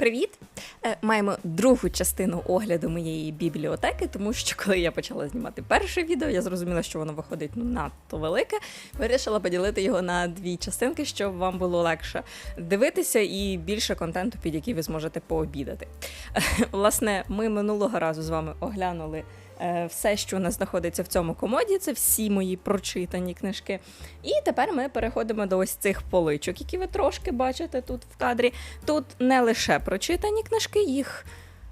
Привіт! Е, Маємо другу частину огляду моєї бібліотеки, тому що коли я почала знімати перше відео, я зрозуміла, що воно виходить ну, надто велике. Вирішила поділити його на дві частинки, щоб вам було легше дивитися і більше контенту, під який ви зможете пообідати. Власне, ми минулого разу з вами оглянули. е, Все, що у нас знаходиться в цьому комоді, це всі мої прочитані книжки. І тепер ми переходимо до ось цих поличок, які ви трошки бачите тут в кадрі. Тут не лише прочитані книжки, їх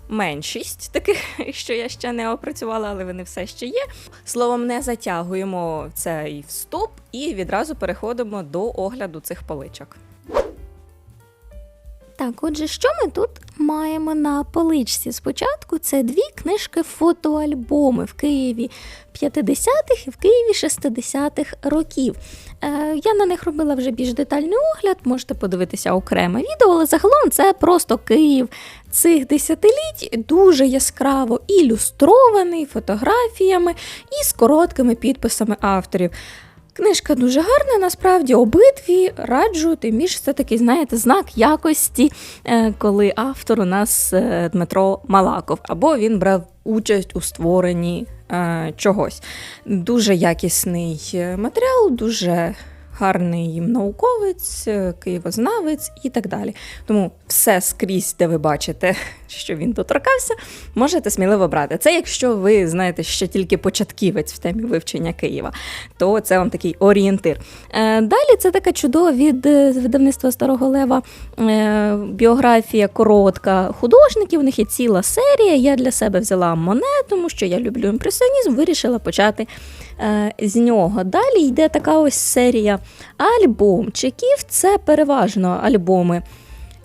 меншість таких, що я ще не опрацювала, але вони все ще є. Словом, не затягуємо цей вступ і відразу переходимо до огляду цих поличок. Так, отже, що ми тут маємо на поличці? Спочатку це дві книжки фотоальбоми в Києві 50-х і в Києві 60-х років. Е, я на них робила вже більш детальний огляд, можете подивитися окреме відео, але загалом це просто Київ цих десятиліть дуже яскраво ілюстрований фотографіями і з короткими підписами авторів. Книжка дуже гарна, насправді обидві раджу, тим більше це такий, знаєте, знак якості, е, коли автор у нас е, Дмитро Малаков, або він брав участь у створенні е, чогось. Дуже якісний матеріал, дуже гарний науковець, е, києвознавець і так далі. Тому все скрізь, де ви бачите, що він доторкався, можете сміливо брати. Це якщо ви знаєте, ще тільки початківець в темі вивчення Києва, то це вам такий орієнтир. Е, Далі це така чудова від е, видавництва Старого Лева біографія коротка художників. У них є ціла серія. Я для себе взяла Моне, тому що я люблю імпресіонізм, вирішила почати з нього. Далі йде така ось серія альбомчиків. Це переважно альбоми.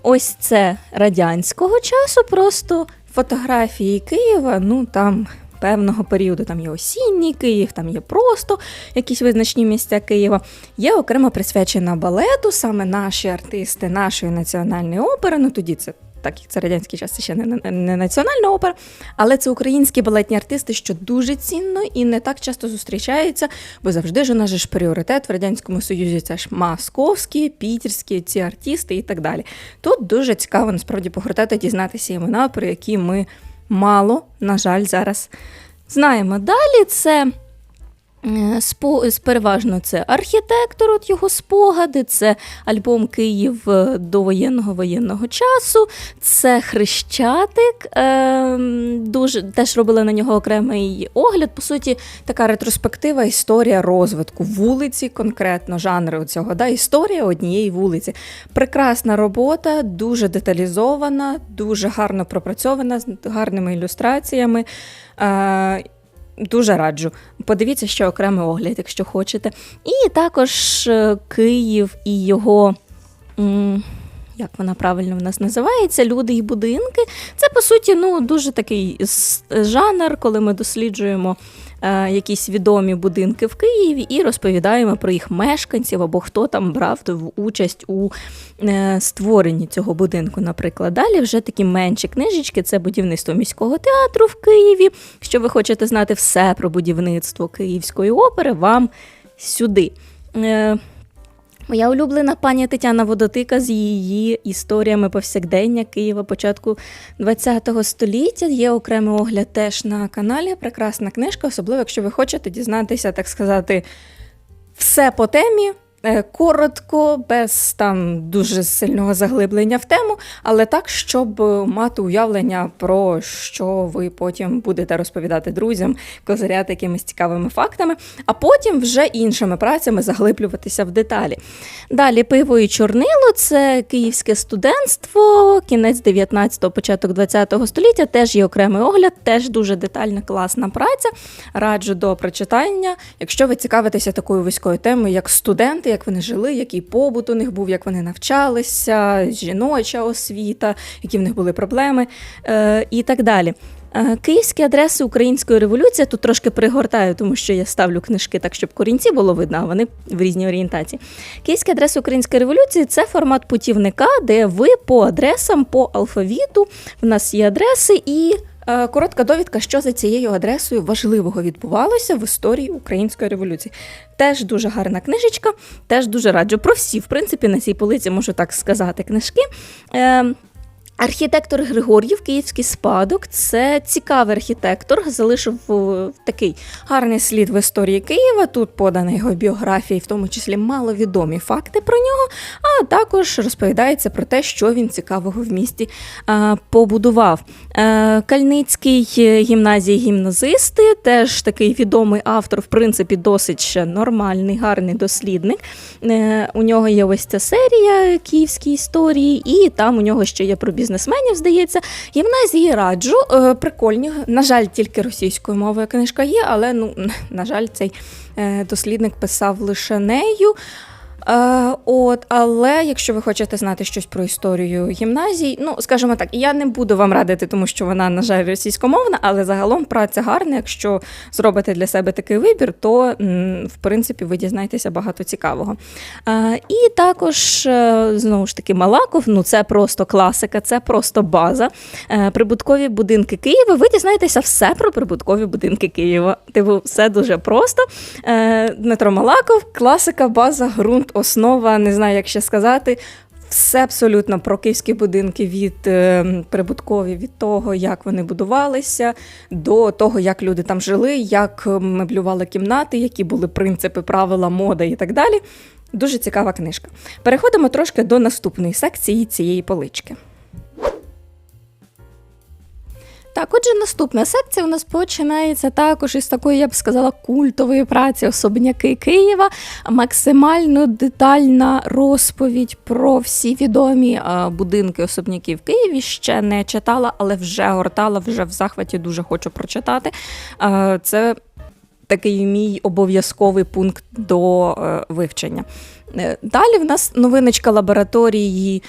Ось це радянського часу, просто фотографії Києва, ну там певного періоду. Там є осінній Київ, там є просто якісь визначні місця Києва. Є окремо присвячена балету, саме наші артисти нашої національної опери. Ну тоді це. Так як це радянський час, це ще не, не, національна опера, але це українські балетні артисти, що дуже цінно і не так часто зустрічаються, бо завжди ж у нас же ж пріоритет в радянському союзі. Це ж московські, пітерські, ці артисти і так далі. Тут дуже цікаво насправді погортати, дізнатися імена, про які ми мало, на жаль, зараз знаємо. Далі це. Е, Переважно це архітектор, от його спогади, це альбом Київ е, до воєнного воєнного часу, це Хрещатик. Е, дуже теж робила на нього окремий огляд. По суті, така ретроспектива, історія розвитку вулиці, конкретно жанру цього. Да, історія однієї вулиці. Прекрасна робота, дуже деталізована, дуже гарно пропрацьована, з гарними ілюстраціями. Е, Дуже раджу. Подивіться ще окремий огляд, якщо хочете. І також е, Київ і його. Як вона правильно в нас називається? Люди і будинки. Це по суті ну, дуже такий жанр, коли ми досліджуємо е, якісь відомі будинки в Києві і розповідаємо про їх мешканців або хто там брав участь у е, створенні цього будинку. Наприклад, далі вже такі менші книжечки це будівництво міського театру в Києві. Якщо ви хочете знати все про будівництво Київської опери, вам сюди. Моя улюблена пані Тетяна Водотика з її історіями повсякдення Києва початку ХХ століття. Є окремий огляд теж на каналі. Прекрасна книжка, особливо якщо ви хочете дізнатися, так сказати, все по темі. Е, Коротко, без там дуже сильного заглиблення в тему, але так, щоб мати уявлення про що ви потім будете розповідати друзям, козиряти якимись цікавими фактами, а потім вже іншими працями заглиблюватися в деталі. Далі пиво і чорнило це київське студентство, кінець 19-го, початок 20-го століття. Теж є окремий огляд, теж дуже детальна, класна праця. Раджу до прочитання. Якщо ви цікавитеся такою вузькою темою, як студенти, як вони жили, який побут у них був, як вони навчалися, жіноча освіта, які в них були проблеми е, і так далі. Е, Київські адреси української революції тут трошки пригортаю, тому що я ставлю книжки так, щоб корінці було видно, а вони в різній орієнтації. Київські адреси української революції це формат путівника, де ви по адресам, по алфавіту. В нас є адреси і. Е, Коротка довідка, що за цією адресою важливого відбувалося в історії української революції. Теж дуже гарна книжечка, теж дуже раджу. Про всі, в принципі, на цій полиці можу так сказати книжки. Архітектор Григор'їв, київський спадок, це цікавий архітектор, залишив е, такий гарний слід в історії Києва. Тут подана його біографія, і в тому числі маловідомі факти про нього. А також розповідається про те, що він цікавого в місті е, побудував. Е, Кальницький гімназії гімназисти, теж такий відомий автор, в принципі, досить нормальний, гарний дослідник. У нього є ось ця серія київські історії, і там у нього ще є про бізнесменів, здається. Гімназії раджу. Е, Прикольні. На жаль, тільки російською мовою книжка є, але ну, на жаль, цей е, дослідник писав лише нею. Е, от, але якщо ви хочете знати щось про історію гімназій, ну скажімо так, я не буду вам радити, тому що вона, на жаль, російськомовна, але загалом праця гарна. Якщо зробите для себе такий вибір, то в принципі ви дізнаєтеся багато цікавого. Е, і також е, знову ж таки Малаков, ну це просто класика, це просто база. Е, прибуткові будинки Києва. Ви дізнаєтеся все про прибуткові будинки Києва. Типу, все дуже просто. Е, Дмитро Малаков, класика, база, ґрунт, основа, не знаю, як ще сказати. Все абсолютно про київські будинки від е, прибуткові, від того, як вони будувалися, до того, як люди там жили, як меблювали кімнати, які були принципи, правила, мода і так далі. Дуже цікава книжка. Переходимо трошки до наступної секції цієї полички. Так, отже, наступна секція у нас починається також із такої, я б сказала, культової праці особняки Києва. Максимально детальна розповідь про всі відомі е, будинки особняків Києві. Ще не читала, але вже гортала, вже в захваті дуже хочу прочитати. Е, це такий мій обов'язковий пункт до е, вивчення. Далі в нас новиночка лабораторії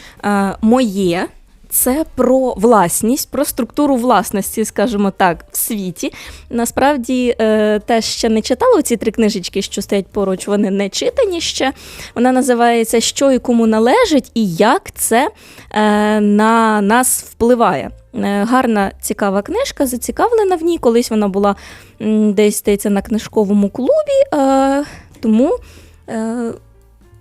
моє. Це про власність, про структуру власності, скажімо так, в світі. Насправді е, теж ще не читала ці три книжечки, що стоять поруч, вони не читані ще. Вона називається Що і кому належить, і як це е, на нас впливає. Е, Гарна, цікава книжка, зацікавлена в ній. Колись вона була десь здається, на книжковому клубі, тому.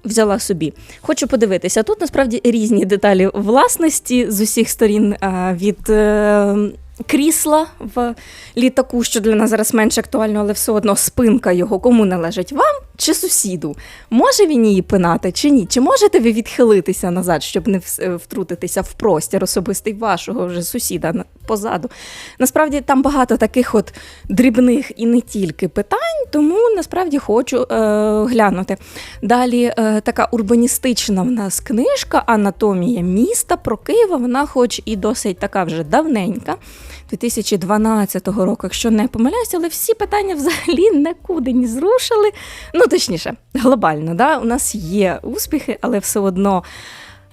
Взяла собі. Хочу подивитися. Тут насправді різні деталі власності з усіх сторін від е, крісла в літаку, що для нас зараз менш актуально, але все одно спинка його кому належить вам чи сусіду. Може він її пинати чи ні? Чи можете ви відхилитися назад, щоб не е, втрутитися в простір особистий вашого вже сусіда позаду? Насправді там багато таких от дрібних і не тільки питань, тому насправді хочу е, глянути. Далі е, така урбаністична в нас книжка Анатомія міста про Києва. Вона, хоч і досить така вже давненька, 2012 року, якщо не помиляюся, але всі питання взагалі нікуди не зрушили. Ну, точніше, глобально, да? у нас є успіхи, але все одно.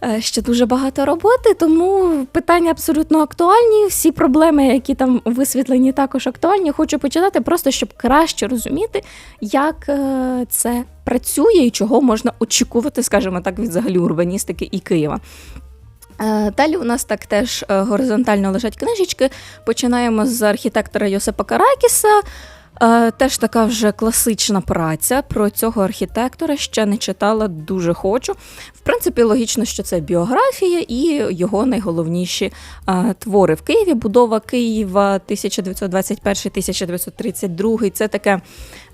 е, Ще дуже багато роботи, тому питання абсолютно актуальні. Всі проблеми, які там висвітлені, також актуальні. Хочу почитати, просто щоб краще розуміти, як е, це працює і чого можна очікувати, скажімо так, від взагалі урбаністики і Києва. Е, Далі у нас так теж горизонтально лежать книжечки. Починаємо з архітектора Йосипа Каракіса. Е, Теж така вже класична праця про цього архітектора. Ще не читала, дуже хочу. В принципі, логічно, що це біографія і його найголовніші е, твори в Києві. Будова Києва 1921-1932. Це таке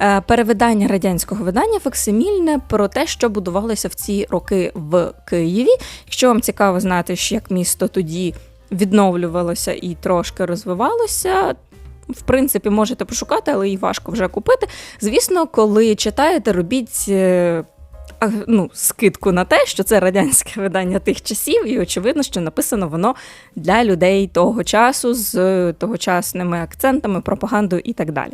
е, перевидання радянського видання факсимільне про те, що будувалося в ці роки в Києві. Якщо вам цікаво знати, як місто тоді відновлювалося і трошки розвивалося. В принципі, можете пошукати, але її важко вже купити. Звісно, коли читаєте, робіть е, ну, скидку на те, що це радянське видання тих часів, і очевидно, що написано воно для людей того часу з е, тогочасними акцентами, пропагандою і так далі.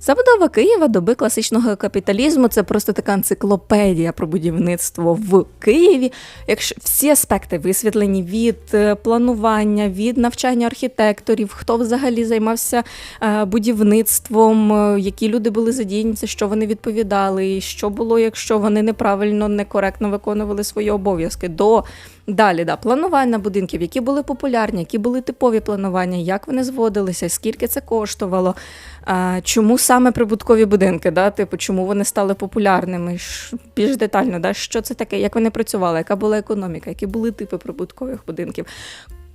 Забудова Києва доби класичного капіталізму це просто така енциклопедія про будівництво в Києві. Якщо всі аспекти висвітлені від е, планування, від навчання архітекторів, хто взагалі займався е, будівництвом, е, які люди були задіяні, за що вони відповідали, і що було, якщо вони неправильно, некоректно виконували свої обов'язки. До Далі, да, планування будинків, які були популярні, які були типові планування, як вони зводилися, скільки це коштувало, чому саме прибуткові будинки, да, типу, чому вони стали популярними, більш детально, да, що це таке, як вони працювали, яка була економіка, які були типи прибуткових будинків.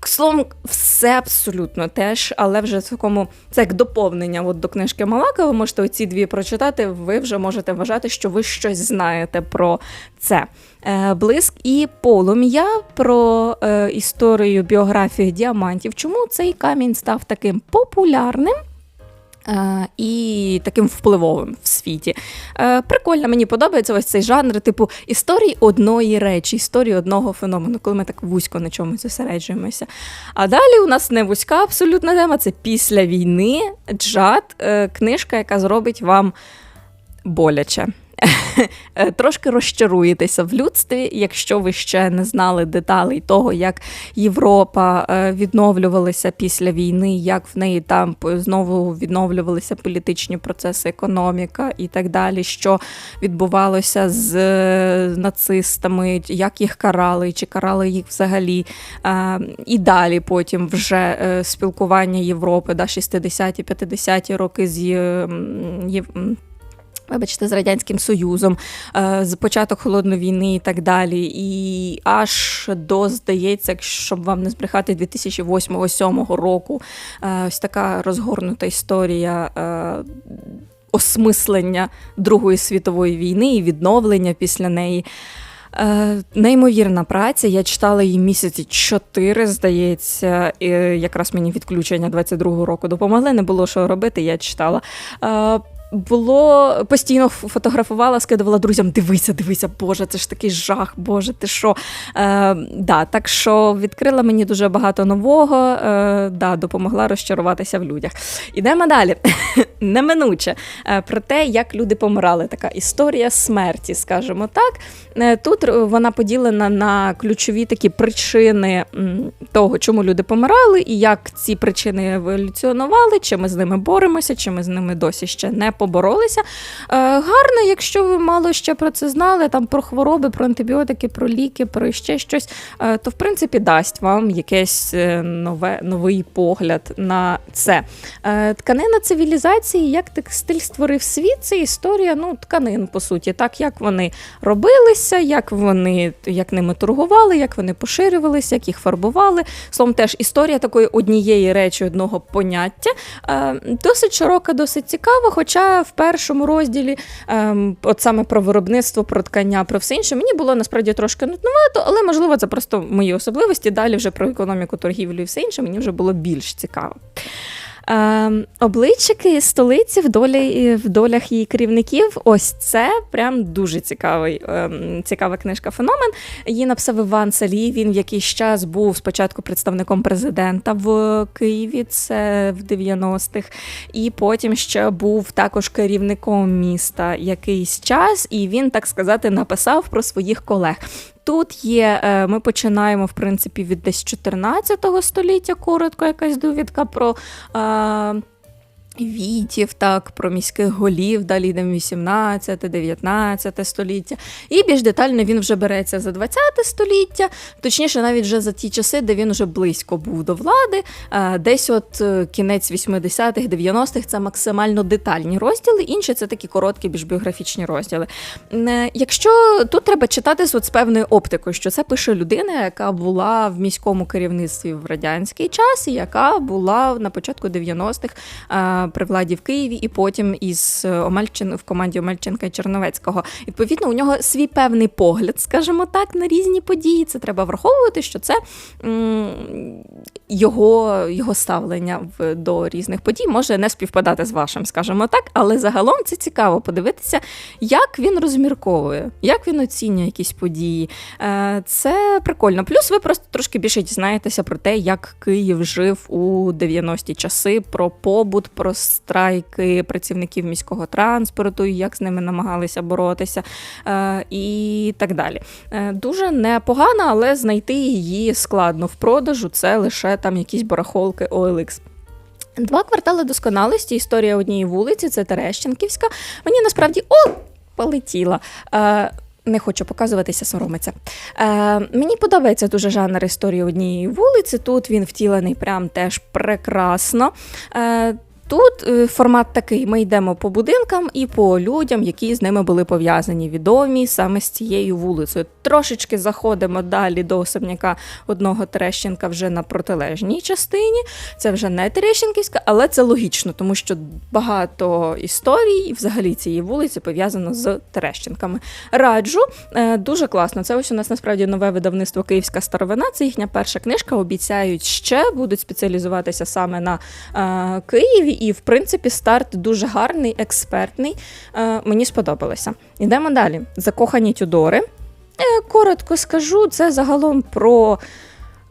Словом, все абсолютно теж, але вже в такому це як доповнення от до книжки Малака. Ви можете оці дві прочитати. Ви вже можете вважати, що ви щось знаєте про це. Е, Блиск і полум'я про е, історію біографії діамантів. Чому цей камінь став таким популярним? Е, і таким впливовим в світі. Прикольно, мені подобається ось цей жанр, типу історії одної речі, історії одного феномену, коли ми так вузько на чомусь зосереджуємося. А далі у нас не вузька абсолютна тема, це після війни джад, книжка, яка зробить вам боляче. Е, Трошки розчаруєтеся в людстві, якщо ви ще не знали деталей того, як Європа е, відновлювалася після війни, як в неї там знову відновлювалися політичні процеси, економіка і так далі, що відбувалося з е, нацистами, як їх карали, чи карали їх взагалі. І далі потім вже спілкування Європи, да, 60-ті, 50-ті роки з Є- м, Єв- м, Вибачте, з Радянським Союзом, е, з початок холодної війни і так далі. І аж до, здається, щоб вам не збрехати 2008-2007 року. е, Ось така розгорнута історія. е, Осмислення Другої світової війни і відновлення після неї. Е, неймовірна праця. Я читала її місяці чотири, здається. І якраз мені відключення 22-го року допомогли. Не було що робити. Я читала. Е, було постійно фотографувала, скидувала друзям. Дивися, дивися, Боже, це ж такий жах, Боже, ти що? Е, да, так що відкрила мені дуже багато нового, е, да, допомогла розчаруватися в людях. Ідемо далі. Неминуче е, про те, як люди помирали. Така історія смерті, скажімо так. Е, Тут вона поділена на ключові такі причини того, чому люди помирали, і як ці причини еволюціонували, чи ми з ними боремося, чи ми з ними досі ще не поборолися. Е, Гарно, якщо ви мало ще про це знали, там про хвороби, про антибіотики, про ліки, про ще щось, е, то в принципі дасть вам якийсь е, нове, новий погляд на це. Тканина цивілізації, як текстиль створив світ, це історія ну, тканин, по суті, так як вони робилися, як вони як ними торгували, як вони поширювалися, як їх фарбували. Словом, теж історія такої однієї речі, одного поняття. Досить широка, досить цікава. Хоча в першому розділі, ем, от саме про виробництво, про ткання, про все інше, мені було насправді трошки нудновато, але можливо це просто мої особливості. Далі вже про економіку, торгівлю і все інше мені вже було більш цікаво. Ем, обличчики столиці в, долі, в долях її керівників. Ось це прям дуже цікавий, ем, цікава книжка Феномен. Її написав Іван Салій. Він в якийсь час був спочатку представником президента в Києві, це в 90-х, і потім ще був також керівником міста якийсь час, і він, так сказати, написав про своїх колег. Тут є, е, ми починаємо, в принципі, від десь 14 століття, коротко якась довідка про. Вітів, так, про міських голів, далі йдемо 18, 19 століття. І більш детально він вже береться за 20 століття, точніше, навіть вже за ті часи, де він вже близько був до влади. Е, Десь от е, кінець 80-х, 90-х це максимально детальні розділи, інші це такі короткі, більш біографічні розділи. Е, Якщо тут треба читати з, от, з певною оптикою, що це пише людина, яка була в міському керівництві в радянський час, і яка була на початку 90-х е, при владі в Києві, і потім із е, Омельчин в команді Омельченка і Черновецького. Відповідно, у нього свій певний погляд, скажімо так, на різні події. Це треба враховувати, що це його, його ставлення в, до різних подій може не співпадати з вашим, скажімо так, але загалом це цікаво подивитися, як він розмірковує, як він оцінює якісь події. Е, Це прикольно. Плюс ви просто трошки більше дізнаєтеся про те, як Київ жив у 90-ті часи, про побут, про страйки працівників міського транспорту, як з ними намагалися боротися, е, і так далі. Е, Дуже непогано, але знайти її складно в продажу. Це лише там якісь барахолки OLX. Два квартали досконалості. Історія однієї вулиці, це Терещенківська. Мені насправді о, полетіла. Е, не хочу показуватися, соромиться. Е, мені подобається дуже жанр історії однієї вулиці. Тут він втілений прям теж прекрасно. Е, тут е, формат такий: ми йдемо по будинкам і по людям, які з ними були пов'язані, відомі саме з цією вулицею. Трошечки заходимо далі до особняка одного Терещенка вже на протилежній частині. Це вже не Терещенківська, але це логічно, тому що багато історій і взагалі цієї вулиці пов'язано з Терещенками. Раджу е, дуже класно. Це ось у нас насправді нове видавництво Київська старовина. Це їхня перша книжка. Обіцяють ще будуть спеціалізуватися саме на е, Києві. І в принципі старт дуже гарний, експертний. Е, мені сподобалося. Йдемо далі. Закохані Тюдори. Е, коротко скажу, це загалом про.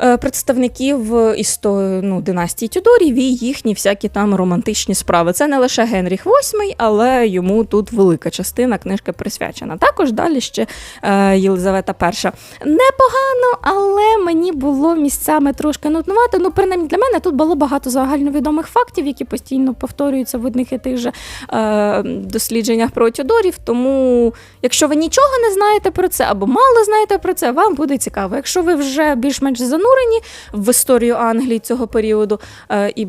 Е, Представників історії ну, династії Тюдорів і їхні всякі там романтичні справи. Це не лише Генріх VIII, але йому тут велика частина книжки присвячена. Також далі ще е, Єлизавета І. Непогано, але мені було місцями трошки нуднувати. Ну, принаймні для мене тут було багато загальновідомих фактів, які постійно повторюються в одних і тих же е, дослідженнях про Тюдорів. Тому, якщо ви нічого не знаєте про це або мало знаєте про це, вам буде цікаво. Якщо ви вже більш-менш занурені в історію Англії цього періоду е, і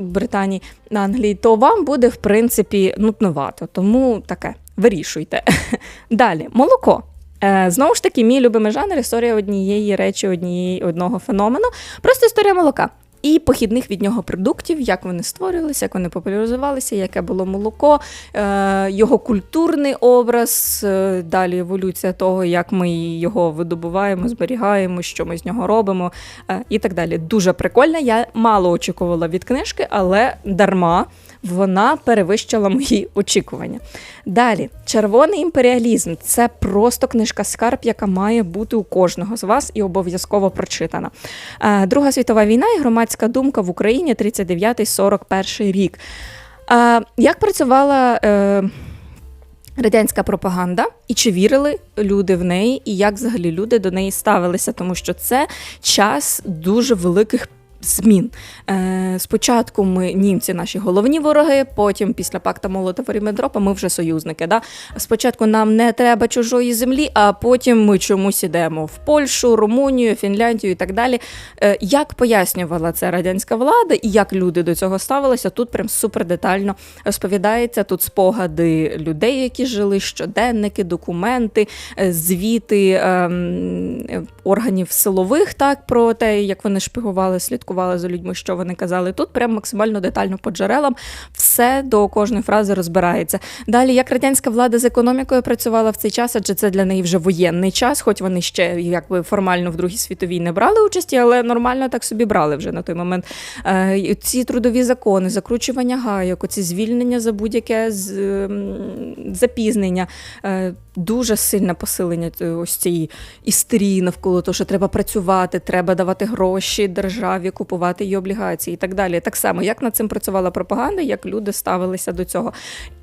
Британії Англії, то вам буде в принципі нутновато. Тому таке вирішуйте. Далі, молоко. Е, Знову ж таки, мій любимий жанр історія однієї речі, однієї одного феномену. Просто історія молока. І похідних від нього продуктів, як вони створювалися, як вони популяризувалися, яке було молоко, е, його культурний образ, е, далі еволюція того, як ми його видобуваємо, зберігаємо, що ми з нього робимо, е, і так далі. Дуже прикольно. Я мало очікувала від книжки, але дарма вона перевищила мої очікування. Далі, червоний імперіалізм це просто книжка скарб, яка має бути у кожного з вас і обов'язково прочитана. Е, Друга світова війна і громадська думка в Україні 39-41 рік. Е, Як працювала е, радянська пропаганда, і чи вірили люди в неї, і як взагалі люди до неї ставилися? Тому що це час дуже великих. Змін е, спочатку ми німці наші головні вороги, потім після пакта Молотова Ріббентропа ми вже союзники. Да? Спочатку нам не треба чужої землі, а потім ми чомусь ідемо в Польщу, Румунію, Фінляндію і так далі. Е, як пояснювала це радянська влада і як люди до цього ставилися, тут прям супер детально розповідається. Тут спогади людей, які жили, щоденники, документи, е, звіти ем, органів силових, так про те, як вони шпигували, слідкували за людьми, що вони казали. Тут прям максимально детально по джерелам все до кожної фрази розбирається. Далі, як радянська влада з економікою працювала в цей час, адже це для неї вже воєнний час, хоч вони ще якби формально в Другій світовій не брали участі, але нормально так собі брали вже на той момент. Е, ці трудові закони, закручування гайок, оці звільнення за будь-яке ем, запізнення. Е, Дуже сильне посилення ось цієї істерії навколо того, що треба працювати, треба давати гроші державі, купувати її облігації і так далі. Так само, як над цим працювала пропаганда, як люди ставилися до цього.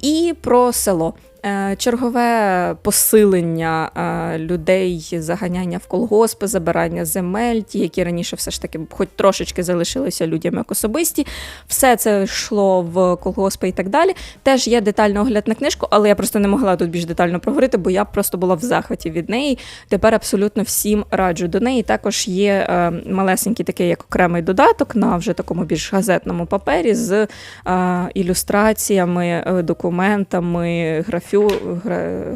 І про село. Е, Чергове посилення е, людей, заганяння в колгоспи, забирання земель, ті, які раніше все ж таки хоч трошечки залишилися людям як особисті. Все це йшло в колгоспи і так далі. Теж є детальний огляд на книжку, але я просто не могла тут більш детально проговорити, бо я просто була в захваті від неї. Тепер абсолютно всім раджу до неї. Також є е, малесенький такий як окремий додаток на вже такому більш газетному папері з ілюстраціями, документами,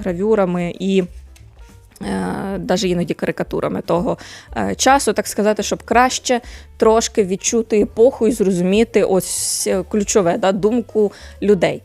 гравюрами і. Навіть іноді карикатурами того е, часу, так сказати, щоб краще трошки відчути епоху і зрозуміти ось е, ключове да, думку людей.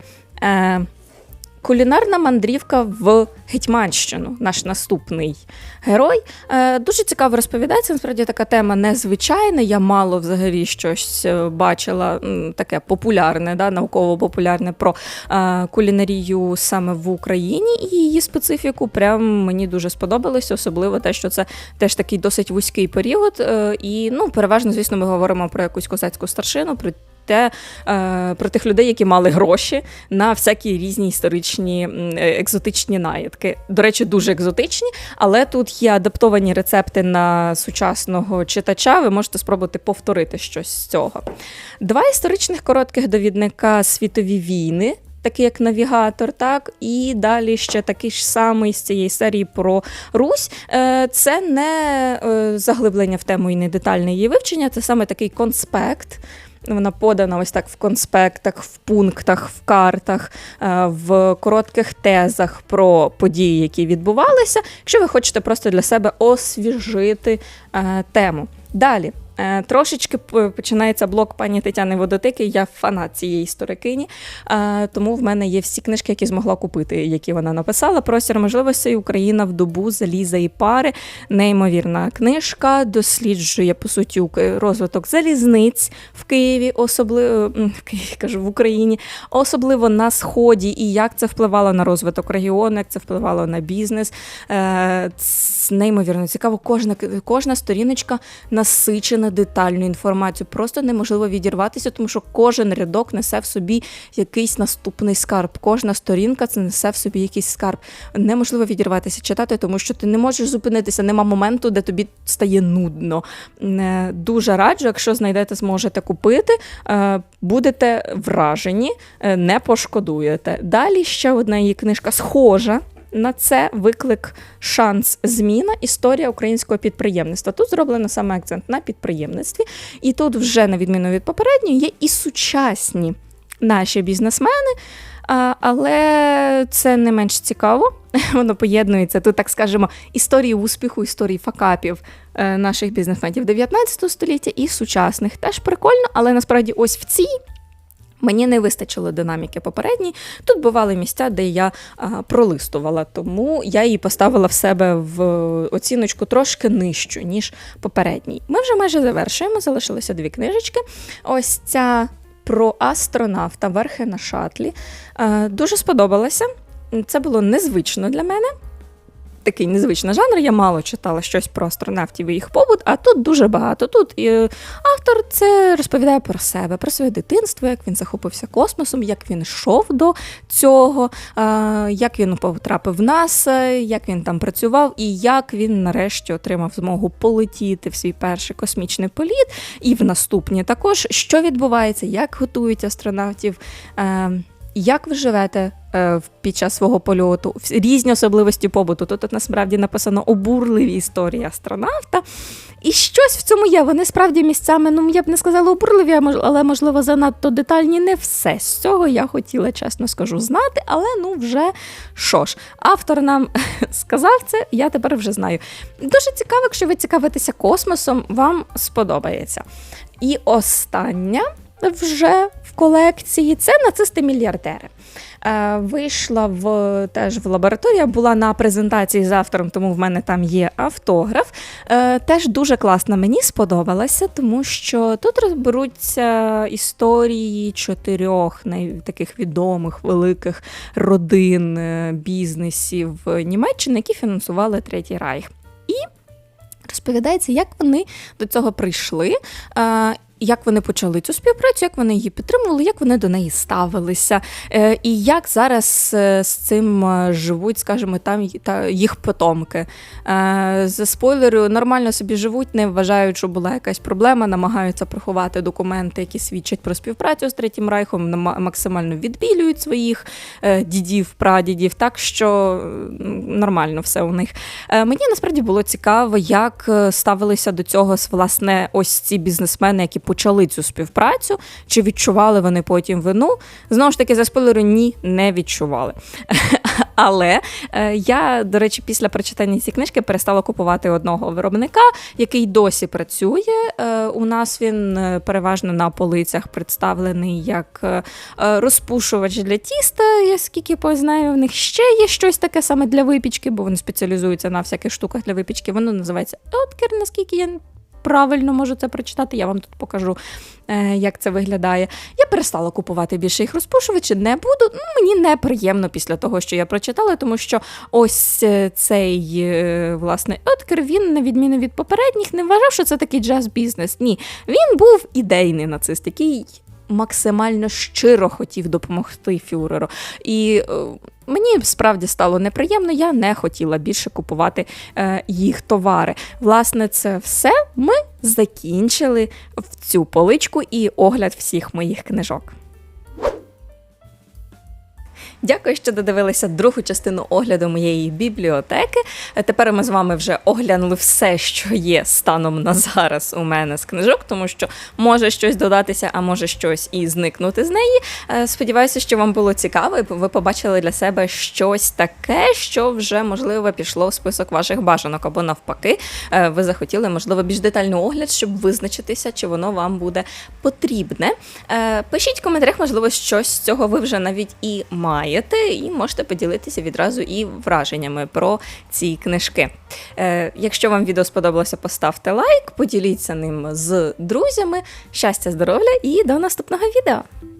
Кулінарна мандрівка в Гетьманщину, наш наступний герой. Е, дуже цікаво розповідається. Насправді така тема незвичайна. Я мало взагалі щось е, бачила таке популярне, да, науково-популярне про е, кулінарію саме в Україні і її специфіку. Прям мені дуже сподобалося, особливо те, що це теж такий досить вузький період. Е, і ну, переважно, звісно, ми говоримо про якусь козацьку старшину. про те, е, про тих людей, які мали гроші на всякі різні історичні е, екзотичні наїдки. До речі, дуже екзотичні, але тут є адаптовані рецепти на сучасного читача. Ви можете спробувати повторити щось з цього. Два історичних коротких довідника світові війни. такий як навігатор, так, і далі ще такий ж самий з цієї серії про Русь. Е, Це не заглиблення в тему і не детальне її вивчення, це саме такий конспект. Вона подана ось так в конспектах, в пунктах, в картах, е, в коротких тезах про події, які відбувалися, якщо ви хочете просто для себе освіжити е, тему. Далі. Е, Трошечки починається блок пані Тетяни Водотики. Я фанат цієї історикині, е, тому в мене є всі книжки, які змогла купити, які вона написала. Простір можливостей Україна в добу заліза і пари. Неймовірна книжка. Досліджує по суті розвиток залізниць в Києві, особливо в Києві кажу в Україні, особливо на сході, і як це впливало на розвиток регіону, як це впливало на бізнес. Е, неймовірно цікаво. Кожна кожна сторіночка насичена детальною інформацією. Просто неможливо відірватися, тому що кожен рядок несе в собі якийсь наступний скарб. Кожна сторінка це несе в собі якийсь скарб. Неможливо відірватися читати, тому що ти не можеш зупинитися. Нема моменту, де тобі стає нудно. Е, Дуже раджу, якщо знайдете, зможете купити. е, Будете вражені, е, не пошкодуєте. Далі ще одна її книжка схожа. На це виклик, шанс, зміна, історія українського підприємництва. Тут зроблено саме акцент на підприємництві, і тут вже, на відміну від попередньої, є і сучасні наші бізнесмени, але це не менш цікаво. Воно поєднується тут, так скажемо, історії успіху, історії факапів е, наших бізнесменів 19 століття і сучасних. Теж прикольно, але насправді ось в цій. Мені не вистачило динаміки попередній. Тут бували місця, де я а, пролистувала, тому я її поставила в себе в оціночку трошки нижчу, ніж попередній. Ми вже майже завершуємо, залишилося дві книжечки. Ось ця про астронавта верхи на шатлі. Е, дуже сподобалася. Це було незвично для мене. Такий незвичний жанр. Я мало читала щось про астронавтів і їх побут, а тут дуже багато. Тут е, автор це розповідає про себе, про своє дитинство, як він захопився космосом, як він йшов до цього, як він потрапив в НАСА, як він там працював, і як він нарешті отримав змогу полетіти в свій перший космічний політ, і в наступні також, що відбувається, як готують астронавтів. Е, як ви живете е, під час свого польоту? Різні особливості побуту. Тут, тут насправді написано обурливі історії астронавта. І щось в цьому є. Вони справді місцями, ну я б не сказала обурливі, але можливо занадто детальні. Не все з цього я хотіла, чесно скажу, знати. Але ну вже що ж, автор нам сказав це, я тепер вже знаю. Дуже цікаво, якщо ви цікавитеся космосом, вам сподобається. І остання вже колекції це нацисти-мільярдери. Е, Вийшла в теж в лабораторія, була на презентації з автором, тому в мене там є автограф. Е, Теж дуже класно мені сподобалася, тому що тут розберуться історії чотирьох таких відомих великих родин е, бізнесів Німеччини, які фінансували Третій Райх. І розповідається, як вони до цього прийшли. Як вони почали цю співпрацю, як вони її підтримували, як вони до неї ставилися, е, і як зараз е, з цим е, живуть, скажімо, там та їх потомки. За спойлерою, нормально собі живуть, не вважають, що була якась проблема, намагаються приховати документи, які свідчать про співпрацю з Третім Райхом, максимально відбілюють своїх дідів, прадідів, так що нормально все у них. Мені насправді було цікаво, як ставилися до цього власне ось ці бізнесмени, які почали цю співпрацю, чи відчували вони потім вину. Знову ж таки, за спойлеру, ні, не відчували. Але е, я, до речі, після прочитання цієї книжки перестала купувати одного виробника, який досі працює. Е, У нас він е, переважно на полицях представлений як розпушувач для тіста. Я скільки познаю, в них ще є щось таке саме для випічки, бо вони спеціалізуються на всяких штуках для випічки. Воно називається Еоткер, наскільки я правильно можу це прочитати. Я вам тут покажу, е, як це виглядає. Я перестала купувати більше їх розпушувачів, не буду. Ну, мені неприємно після того, що я прочитала, тому що ось е, цей е, власне Еоткер, він, на відміну від попередніх, не вважав, що це такий джаз-бізнес. Ні, він був ідейний нацист, який максимально щиро хотів допомогти фюреру. І мені справді стало неприємно, я не хотіла більше купувати е, їх товари. Власне, це все ми закінчили в цю поличку і огляд всіх моїх книжок. Дякую, що додивилися другу частину огляду моєї бібліотеки. Тепер ми з вами вже оглянули все, що є станом на зараз у мене з книжок, тому що може щось додатися, а може щось і зникнути з неї. Е, Сподіваюся, що вам було цікаво, і ви побачили для себе щось таке, що вже можливо пішло в список ваших бажанок, або навпаки, е, ви захотіли, можливо, більш детальний огляд, щоб визначитися, чи воно вам буде потрібне. Е, Пишіть в коментарях, можливо, щось з цього ви вже навіть і маєте, і можете поділитися відразу і враженнями про ці книжки. Е, Якщо вам відео сподобалося, поставте лайк, поділіться ним з друзями. Щастя, здоров'я і до наступного відео!